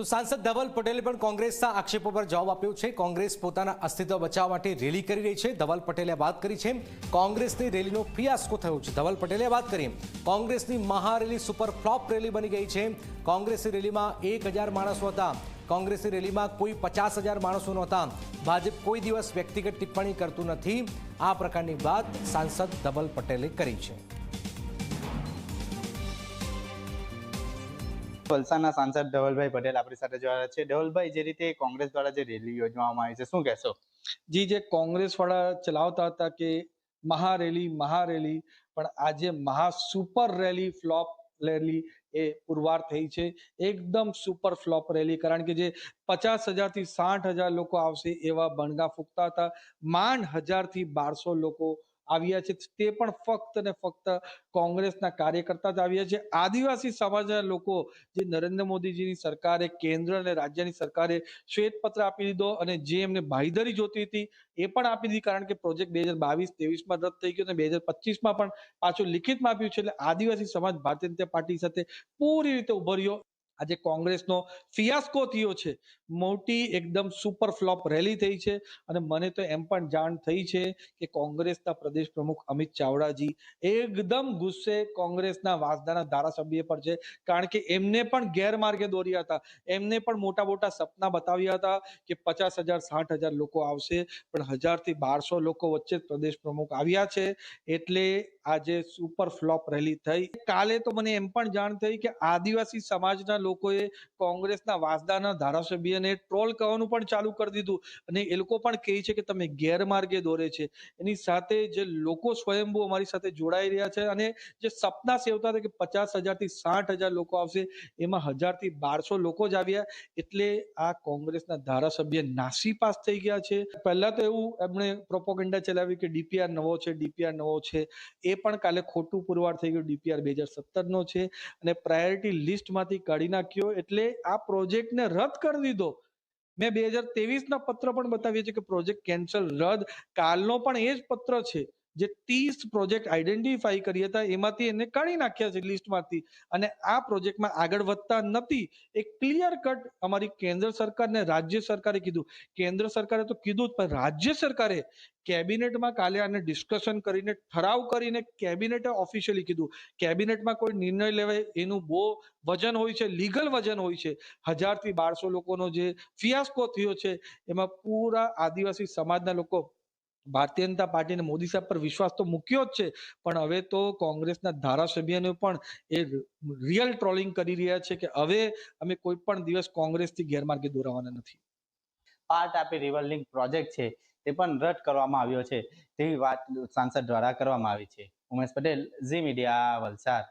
તો સાંસદ ધવલ પટેલે પણ કોંગ્રેસના આક્ષેપો પર જવાબ આપ્યો છે. કોંગ્રેસ પોતાના અસ્તિત્વ બચાવવા માટે રેલી કરી રહી છે. ધવલ પટેલે વાત કરી છે. કોંગ્રેસની રેલીનો ફિયાસ્કો થયો છે. ધવલ પટેલે વાત કરી કોંગ્રેસની મહારેલી સુપર ફ્લોપ રેલી બની ગઈ છે. કોંગ્રેસની રેલીમાં એક માણસો હતા. કોંગ્રેસની રેલીમાં કોઈ પચાસ હજાર માણસો નહોતા. ભાજપ કોઈ દિવસ વ્યક્તિગત ટિપ્પણી કરતું નથી. આ પ્રકારની વાત સાંસદ ધવલ પટેલે કરી છે. વલસાડના સાંસદ ધવલભાઈ પટેલ આપણી સાથે જોડાયા છે. ધવલભાઈ, જે રીતે કોંગ્રેસ દ્વારા જે રેલી યોજવામાં આવી છે, શું કહેશો? જી, જે કોંગ્રેસ વાળા ચલાવતા હતા કે મહારેલી મહારેલી, પણ આજે મહા સુપર રેલી, ફ્લોપ રેલી એ પુરવાર થઈ છે. એકદમ સુપર ફ્લોપ રેલી, કારણ કે જે પચાસ હજારથી સાઠ હજાર લોકો આવશે એવા બણગા ફૂંકતા હતા. માંડ હજારથી બારસો લોકો આવ્યા છે. તે પણ ફક્ત ને ફક્ત કોંગ્રેસના કાર્યકર્તા જ આવ્યા છે. આદિવાસી સમાજના લોકો જે નરેન્દ્ર મોદીજીની સરકારે, કેન્દ્ર અને રાજ્યની સરકારે શ્વેતપત્ર આપી દીધો અને જે એમને ભાઈધરી જોતી હતી, એ પણ આપી દીધી. કારણ કે પ્રોજેક્ટ બે હજાર બાવીસ, ત્રેવીસમાં રદ થઈ ગયો અને બે હજાર પચીસમાં પણ પાછું લિખિતમાં આપ્યું છે. એટલે આદિવાસી સમાજ ભારતીય જનતા પાર્ટી સાથે પૂરી રીતે ઊભો રહ્યો. આજે કોંગ્રેસનો ફિયાસ્કો થયો છે. મોટી એકદમ સુપર ફ્લોપ રેલી થઈ છે અને મને તો એમ પણ જાણ થઈ છે કે કોંગ્રેસના પ્રદેશ પ્રમુખ અમિત ચાવડાજી એકદમ ગુસ્સે કોંગ્રેસના વાસદાના ધારાસભ્ય પર છે. કારણ કે એમને પણ ગેરમાર્ગે દોર્યા હતા. એમને પણ મોટા મોટા સપના બતાવ્યા હતા કે પચાસ હજાર, સાઠ હજાર લોકો આવશે. પણ હજારથી બારસો લોકો વચ્ચે પ્રદેશ પ્રમુખ આવ્યા છે. એટલે આજે સુપર ફ્લોપ રેલી થઈ, કાલે તો મને એમ પણ જાણ થઈ કે આદિવાસી સમાજના લોકોએ કોંગ્રેસના વાસદાના ધારાસભ્યને ટ્રોલ કરવાનું પણ ચાલુ કરી દીધું. અને એ લોકો પણ કહે છે કે તમે ગેરમાર્ગે દોરે છે. એની સાથે જે લોકો સ્વયંભૂ અમારી સાથે જોડાઈ રહ્યા છે અને જે સપના સેવતા હતા કે પચાસ હજારથી સાઠ હજાર લોકો આવશે, એમાં હજારથી બારસો લોકો જ આવ્યા. એટલે આ કોંગ્રેસના ધારાસભ્ય નાસી પાસ થઈ ગયા છે. પહેલા તો એવું એમણે પ્રોપોગેન્ડા ચલાવ્યું કે ડીપીઆર નવો છે, ડીપીઆર નવો છે. એ પણ કાલે ખોટું પુરવાર થઈ ગયું. ડીપીઆર બે હજાર સત્તરનો છે અને પ્રાયોરિટી લિસ્ટમાંથી કાઢી નાખ્યો એટલે આ પ્રોજેક્ટને રદ કરી દીધો. મેં બે હજાર તેવીસના પત્ર પણ બતાવીએ છીએ કે પ્રોજેક્ટ કેન્સલ રદ. કાલનો પણ એ જ પત્ર છે. જે ત્રીસ પ્રોજેક્ટ આઈડેન્ટિફાઈ કરી હતા, એમાંથી એને કાઢી નાખ્યા છે લિસ્ટમાંથી. અને આ પ્રોજેક્ટમાં આગળ વધતા નથી. એ ક્લિયર કટ અમારી કેન્દ્ર સરકાર ને રાજ્ય સરકારે કીધું. કેન્દ્ર સરકારે તો કીધું પણ રાજ્ય સરકારે કેબિનેટમાં કાલે આને ડિસ્કશન કરીને, ઠરાવ કરીને કેબિનેટે ઓફિશિયલી કીધું. કેબિનેટમાં કોઈ નિર્ણય લેવાય એનું બહુ વજન હોય છે લીગલ વજન હોય છે. હજારથી બારસો લોકોનો જે ફિયાસ્કો થયો છે, એમાં પૂરા આદિવાસી સમાજના લોકો ભારતીય જનતા પાર્ટીને મોદી સાહેબ પર વિશ્વાસ તો મૂક્યો જ છે, પણ હવે તો કોંગ્રેસના ધારાસભ્યને પણ એ રિયલ ટ્રોલિંગ કરી રહ્યા છે કે હવે અમે કોઈ પણ દિવસ કોંગ્રેસથી ગેરમાર્ગે દોરાવાના નથી. પાર્ટ આપી રિવર પ્રોજેક્ટ છે, તે પણ રદ કરવામાં આવ્યો છે. તેવી વાત સાંસદ દ્વારા કરવામાં આવી છે. ઉમેશ પટેલ, ઝી મીડિયા, વલસાડ.